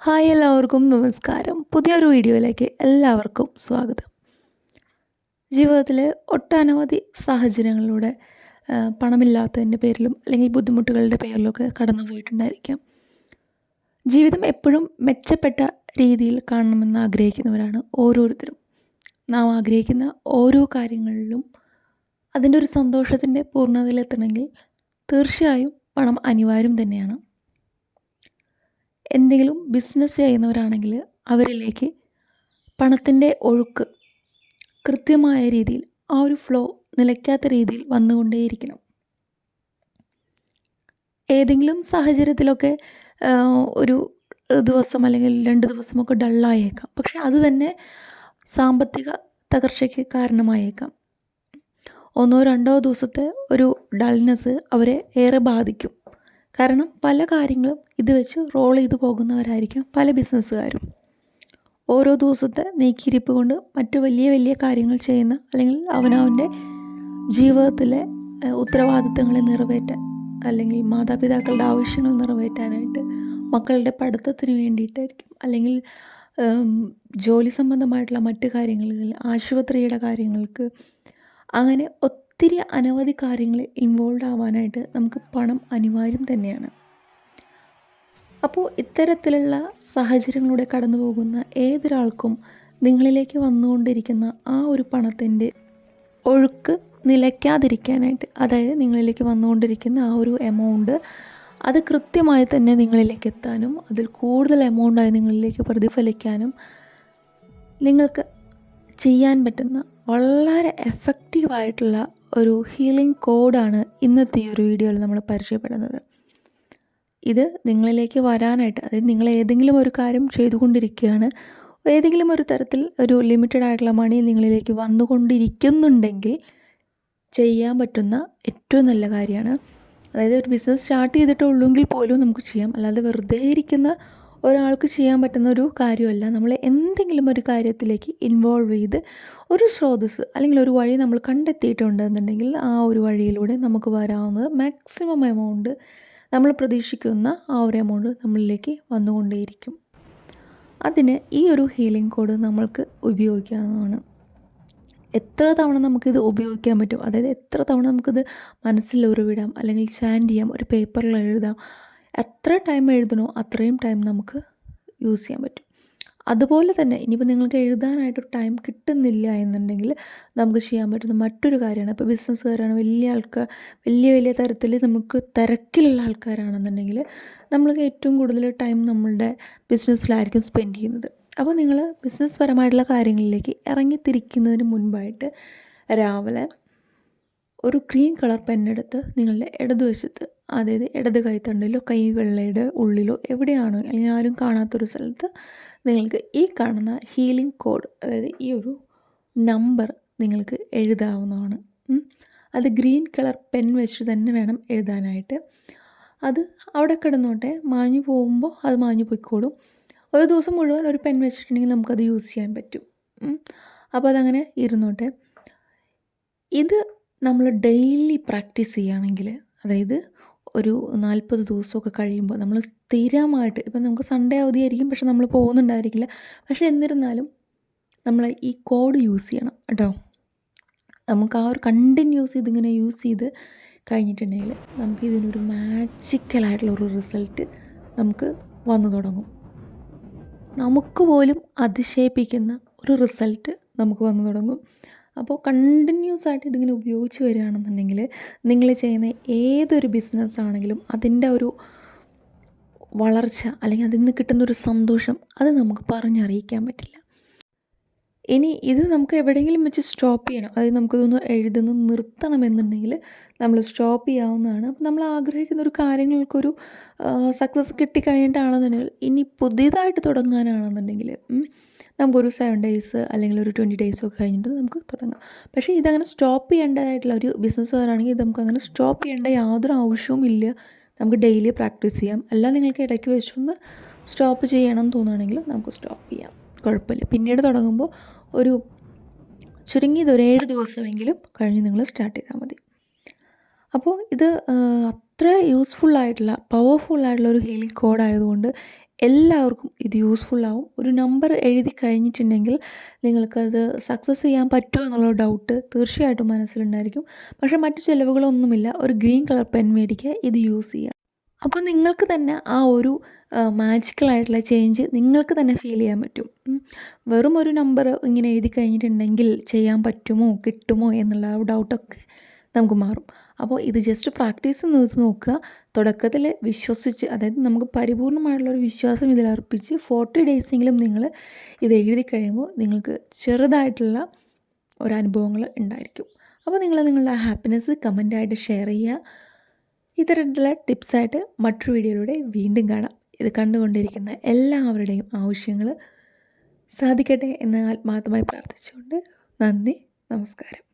Hi എല്ലാവർക്കും നമസ്കാരം. പുതിയൊരു വീഡിയോയിലേക്ക് എല്ലാവർക്കും സ്വാഗതം. ജീവിതത്തിൽ ഒട്ടനവധി സാഹചര്യങ്ങളിലൂടെ പണമില്ലാത്തതിന്റെ പേരിലും അല്ലെങ്കിൽ ബുദ്ധിമുട്ടുകളുടെ പേരിലൊക്കെ കടന്നു പോയിട്ടുണ്ടായിരിക്കാം ജീവിതം എപ്പോഴും മെച്ചപ്പെട്ട രീതിയിൽ കാണണമെന്ന് ആഗ്രഹിക്കുന്നവരാണ് ഓരോരുത്തരും. നാം ആഗ്രഹിക്കുന്ന ഓരോ കാര്യങ്ങളിലും അതിന്റെ ഒരു സന്തോഷത്തിന്റെ പൂർണതയിലെത്തണമെങ്കിൽ തീർച്ചയായും പണം അനിവാര്യം തന്നെയാണ്. എന്തെങ്കിലും ബിസിനസ് ചെയ്യുന്നവരാണെങ്കിൽ അവരിലേക്ക് പണത്തിന്റെ ഒഴുക്ക് കൃത്യമായ രീതിയിൽ ആ ഒരു ഫ്ലോ നിലയ്ക്കാത്ത രീതിയിൽ വന്നുകൊണ്ടേയിരിക്കണം. ഏതെങ്കിലും സാഹചര്യത്തിലൊക്കെ ഒരു ദിവസം അല്ലെങ്കിൽ രണ്ട് ദിവസമൊക്കെ ഡള്ളായേക്കാം പക്ഷെ അത് തന്നെ സാമ്പത്തിക തകർച്ചയ്ക്ക് കാരണമായേക്കാം. ഒന്നോ രണ്ടോ ദിവസത്തെ ഒരു ഡൾനെസ് അവരെ ഏറെ ബാധിക്കും. കാരണം പല കാര്യങ്ങളും ഇത് വെച്ച് റോൾ ചെയ്തു പോകുന്നവരായിരിക്കും പല ബിസിനസ്സുകാരും ഓരോ ദിവസത്തെ നീക്കിയിരിപ്പ് കൊണ്ട് മറ്റു വലിയ വലിയ കാര്യങ്ങൾ ചെയ്യുന്ന അല്ലെങ്കിൽ അവനവന്റെ ജീവിതത്തിലെ ഉത്തരവാദിത്തങ്ങളെ നിറവേറ്റാൻ അല്ലെങ്കിൽ മാതാപിതാക്കളുടെ ആവശ്യങ്ങൾ നിറവേറ്റാനായിട്ട് മക്കളുടെ പഠിത്തത്തിന് വേണ്ടിയിട്ടായിരിക്കും അല്ലെങ്കിൽ ജോലി സംബന്ധമായിട്ടുള്ള മറ്റു കാര്യങ്ങളിൽ ആശുപത്രിയുടെ കാര്യങ്ങൾക്ക് അങ്ങനെ ഒത്തിരി അനവധി കാര്യങ്ങളിൽ ഇൻവോൾവ് ആവാനായിട്ട് നമുക്ക് പണം അനിവാര്യം തന്നെയാണ്. അപ്പോൾ ഇത്തരത്തിലുള്ള സാഹചര്യങ്ങളിലൂടെ കടന്നു പോകുന്ന ഏതൊരാൾക്കും നിങ്ങളിലേക്ക് വന്നുകൊണ്ടിരിക്കുന്ന ആ ഒരു പണത്തിന്റെ ഒഴുക്ക് നിലയ്ക്കാതിരിക്കാനായിട്ട് അതായത് നിങ്ങളിലേക്ക് വന്നുകൊണ്ടിരിക്കുന്ന ആ ഒരു എമൗണ്ട് അത് കൃത്യമായി തന്നെ നിങ്ങളിലേക്ക് എത്താനും അതിൽ കൂടുതൽ എമൗണ്ടായി നിങ്ങളിലേക്ക് പ്രതിഫലിക്കാനും നിങ്ങൾക്ക് ചെയ്യാൻ പറ്റുന്ന വളരെ എഫക്റ്റീവായിട്ടുള്ള ഒരു ഹീലിംഗ് കോഡാണ് ഇന്നത്തെ ഈ ഒരു വീഡിയോയിൽ നമ്മൾ പരിചയപ്പെടുന്നത്. ഇത് നിങ്ങളിലേക്ക് വരാനായിട്ട് അതായത് നിങ്ങൾ ഏതെങ്കിലും ഒരു കാര്യം ചെയ്തുകൊണ്ടിരിക്കുകയാണ് ഏതെങ്കിലും ഒരു തരത്തിൽ ഒരു ലിമിറ്റഡ് ആയിട്ടുള്ള മണി നിങ്ങളിലേക്ക് വന്നുകൊണ്ടിരിക്കുന്നുണ്ടെങ്കിൽ ചെയ്യാൻ പറ്റുന്ന ഏറ്റവും നല്ല കാര്യമാണ്. അതായത് ഒരു ബിസിനസ് സ്റ്റാർട്ട് ചെയ്തിട്ടുള്ളൂങ്കിൽ പോലും നമുക്ക് ചെയ്യാം. അല്ലാതെ വെറുതെ ഇരിക്കുന്ന ഒരാൾക്ക് ചെയ്യാൻ പറ്റുന്ന ഒരു കാര്യമല്ല. നമ്മൾ എന്തെങ്കിലും ഒരു കാര്യത്തിലേക്ക് ഇൻവോൾവ് ചെയ്ത് ഒരു സ്രോതസ്സ് അല്ലെങ്കിൽ ഒരു വഴി നമ്മൾ കണ്ടെത്തിയിട്ടുണ്ടെന്നുണ്ടെങ്കിൽ ആ ഒരു വഴിയിലൂടെ നമുക്ക് വരാവുന്നത് മാക്സിമം എമൗണ്ട് നമ്മൾ പ്രതീക്ഷിക്കുന്ന ആ ഒരു എമൗണ്ട് നമ്മളിലേക്ക് വന്നുകൊണ്ടേയിരിക്കും. അതിന് ഈ ഒരു ഹീലിംഗ് കോഡ് നമ്മൾക്ക് ഉപയോഗിക്കാവുന്നതാണ്. എത്ര തവണ നമുക്കിത് ഉപയോഗിക്കാൻ പറ്റും? അതായത് എത്ര തവണ നമുക്കിത് മനസ്സിൽ ഉറവിടാം? അല്ലെങ്കിൽ ചാൻഡ് ചെയ്യാം? ഒരു പേപ്പറിൽ എഴുതാം? എത്ര ടൈം എഴുതണോ അത്രയും ടൈം നമുക്ക് യൂസ് ചെയ്യാൻ പറ്റും. അതുപോലെ തന്നെ ഇനിയിപ്പോൾ നിങ്ങൾക്ക് എഴുതാനായിട്ടൊരു ടൈം കിട്ടുന്നില്ല എന്നുണ്ടെങ്കിൽ നമുക്ക് ചെയ്യാൻ പറ്റുന്ന മറ്റൊരു കാര്യമാണ്. ഇപ്പോൾ ബിസിനസ്സുകാരാണ് വലിയ ആൾക്കാർ വലിയ വലിയ തരത്തിൽ നമുക്ക് തിരക്കിലുള്ള ആൾക്കാരാണെന്നുണ്ടെങ്കിൽ നമ്മൾക്ക് ഏറ്റവും കൂടുതൽ ടൈം നമ്മളുടെ ബിസിനസ്സിലായിരിക്കും സ്പെൻഡ് ചെയ്യുന്നത്. അപ്പോൾ നിങ്ങൾ ബിസിനസ് പരമായിട്ടുള്ള കാര്യങ്ങളിലേക്ക് ഇറങ്ങിത്തിരിക്കുന്നതിന് മുൻപായിട്ട് രാവിലെ ഒരു ഗ്രീൻ കളർ പെന്നെടുത്ത് നിങ്ങളുടെ ഇടതുവശത്ത് അതായത് ഇടത് കൈത്തണ്ടിലോ കൈ വെള്ളയുടെ ഉള്ളിലോ എവിടെയാണോ അല്ലെങ്കിൽ ആരും കാണാത്തൊരു സ്ഥലത്ത് നിങ്ങൾക്ക് ഈ കാണുന്ന ഹീലിംഗ് കോഡ് അതായത് ഈ ഒരു നമ്പർ നിങ്ങൾക്ക് എഴുതാവുന്നതാണ്. അത് ഗ്രീൻ കളർ പെൻ വെച്ച് തന്നെ വേണം എഴുതാനായിട്ട്. അത് അവിടെ കിടന്നോട്ടെ മാഞ്ഞു പോകുമ്പോൾ അത് മാഞ്ഞു പോയിക്കോളും. ഒരു ദിവസം മുഴുവൻ ഒരു പെൻ വെച്ചിട്ടുണ്ടെങ്കിൽ നമുക്കത് യൂസ് ചെയ്യാൻ പറ്റും. അപ്പോൾ അതങ്ങനെ ഇരുന്നോട്ടെ. ഇത് നമ്മൾ ഡെയിലി പ്രാക്ടീസ് ചെയ്യുകയാണെങ്കിൽ അതായത് ഒരു നാൽപ്പത് ദിവസമൊക്കെ കഴിയുമ്പോൾ നമ്മൾ സ്ഥിരമായിട്ട് ഇപ്പം നമുക്ക് സൺഡേ അവധിയായിരിക്കും പക്ഷെ നമ്മൾ പോകുന്നുണ്ടായിരിക്കില്ല. പക്ഷെ എന്നിരുന്നാലും നമ്മൾ ഈ കോഡ് യൂസ് ചെയ്യണം കേട്ടോ. നമുക്ക് ആ ഒരു കണ്ടിന്യൂസ് ഇതിങ്ങനെ യൂസ് ചെയ്ത് കഴിഞ്ഞിട്ടുണ്ടെങ്കിൽ നമുക്ക് ഇതിനൊരു മാജിക്കലായിട്ടുള്ള ഒരു റിസൾട്ട് നമുക്ക് വന്നു തുടങ്ങും. നമുക്ക് പോലും അതിശയിപ്പിക്കുന്ന ഒരു റിസൾട്ട് നമുക്ക് വന്നു തുടങ്ങും. അപ്പോൾ കണ്ടിന്യൂസ് ആയിട്ട് ഇതിങ്ങനെ ഉപയോഗിച്ച് വരികയാണെന്നുണ്ടെങ്കിൽ നിങ്ങൾ ചെയ്യുന്ന ഏതൊരു ബിസിനസ് ആണെങ്കിലും അതിന്റെ ഒരു വളർച്ച അല്ലെങ്കിൽ അതിൽ നിന്ന് കിട്ടുന്നൊരു സന്തോഷം അത് നമുക്ക് പറഞ്ഞറിയിക്കാൻ പറ്റില്ല. ഇനി ഇത് നമുക്ക് എവിടെയെങ്കിലും വെച്ച് സ്റ്റോപ്പ് ചെയ്യണം. അതായത് നമുക്കിതൊന്ന് നിർത്തണം നിർത്തണമെന്നുണ്ടെങ്കിൽ നമ്മൾ സ്റ്റോപ്പ് ചെയ്യാവുന്നതാണ്. അപ്പം നമ്മൾ ആഗ്രഹിക്കുന്ന ഒരു കാര്യങ്ങൾക്കൊരു സക്സസ് കിട്ടിക്കഴിഞ്ഞിട്ടാണെന്നുണ്ടെങ്കിൽ ഇനി പുതിയതായിട്ട് തുടങ്ങാനാണെന്നുണ്ടെങ്കിൽ നമുക്കൊരു സെവൻ ഡേയ്സ് അല്ലെങ്കിൽ ഒരു ട്വന്റി ഡേയ്സ് ഒക്കെ കഴിഞ്ഞിട്ട് നമുക്ക് തുടങ്ങാം. പക്ഷേ ഇതങ്ങനെ സ്റ്റോപ്പ് ചെയ്യേണ്ടതായിട്ടുള്ള ഒരു ബിസിനസ്സുകാരാണെങ്കിൽ ഇത് നമുക്ക് അങ്ങനെ സ്റ്റോപ്പ് ചെയ്യേണ്ട യാതൊരു ആവശ്യവും ഇല്ല. നമുക്ക് ഡെയിലി പ്രാക്ടീസ് ചെയ്യാം. അല്ല നിങ്ങൾക്ക് ഇടയ്ക്ക് വെച്ചൊന്ന് സ്റ്റോപ്പ് ചെയ്യണം എന്ന് തോന്നുകയാണെങ്കിൽ നമുക്ക് സ്റ്റോപ്പ് ചെയ്യാം. കുഴപ്പമില്ല. പിന്നീട് തുടങ്ങുമ്പോൾ ഒരു ചുരുങ്ങിയത് ഒരു ഏഴ് ദിവസമെങ്കിലും കഴിഞ്ഞ് നിങ്ങൾ സ്റ്റാർട്ട് ചെയ്താൽ മതി. അപ്പോൾ ഇത് അത്ര യൂസ്ഫുൾ ആയിട്ടുള്ള പവർഫുൾ ആയിട്ടുള്ള ഒരു ഹീലിംഗ് കോഡ് ആയതുകൊണ്ട് എല്ലാവർക്കും ഇത് യൂസ്ഫുൾ ആവും. ഒരു നമ്പർ എഴുതി കഴിഞ്ഞിട്ടുണ്ടെങ്കിൽ നിങ്ങൾക്കത് സക്സസ് ചെയ്യാൻ പറ്റുമോ എന്നുള്ള ഡൗട്ട് തീർച്ചയായിട്ടും മനസ്സിലുണ്ടായിരിക്കും. പക്ഷേ മറ്റു ചിലവുകളൊന്നുമില്ല. ഒരു ഗ്രീൻ കളർ പെൻ മേടിക്കുക ഇത് യൂസ് ചെയ്യുക. അപ്പോൾ നിങ്ങൾക്ക് തന്നെ ആ ഒരു മാജിക്കലായിട്ടുള്ള ചേഞ്ച് നിങ്ങൾക്ക് തന്നെ ഫീൽ ചെയ്യാൻ പറ്റും. വെറും ഒരു നമ്പർ ഇങ്ങനെ എഴുതി കഴിഞ്ഞിട്ടുണ്ടെങ്കിൽ ചെയ്യാൻ പറ്റുമോ കിട്ടുമോ എന്നുള്ള ഡൗട്ടൊക്കെ നമുക്ക് മാറും. അപ്പോൾ ഇത് ജസ്റ്റ് പ്രാക്ടീസ് ചെയ്ത് നോക്കുക. തുടക്കത്തിൽ വിശ്വസിച്ച് അതായത് നമുക്ക് പരിപൂർണമായിട്ടുള്ള ഒരു വിശ്വാസം ഇതിൽ അർപ്പിച്ച് ഫോർട്ടി ഡേയ്സെങ്കിലും നിങ്ങൾ ഇത് എഴുതി കഴിയുമ്പോൾ നിങ്ങൾക്ക് ചെറുതായിട്ടുള്ള ഒരനുഭവങ്ങൾ ഉണ്ടായിരിക്കും. അപ്പോൾ നിങ്ങൾ നിങ്ങളുടെ ഹാപ്പിനെസ് കമന്റായിട്ട് ഷെയർ ചെയ്യുക. ഇത്തരത്തിലുള്ള ടിപ്സായിട്ട് മറ്റൊരു വീഡിയോയിലൂടെ വീണ്ടും കാണാം. ഇത് കണ്ടുകൊണ്ടിരിക്കുന്ന എല്ലാവരുടെയും ആവശ്യങ്ങൾ സാധിക്കട്ടെ എന്ന് ആത്മാർത്ഥമായി പ്രാർത്ഥിച്ചുകൊണ്ട് നന്ദി നമസ്കാരം.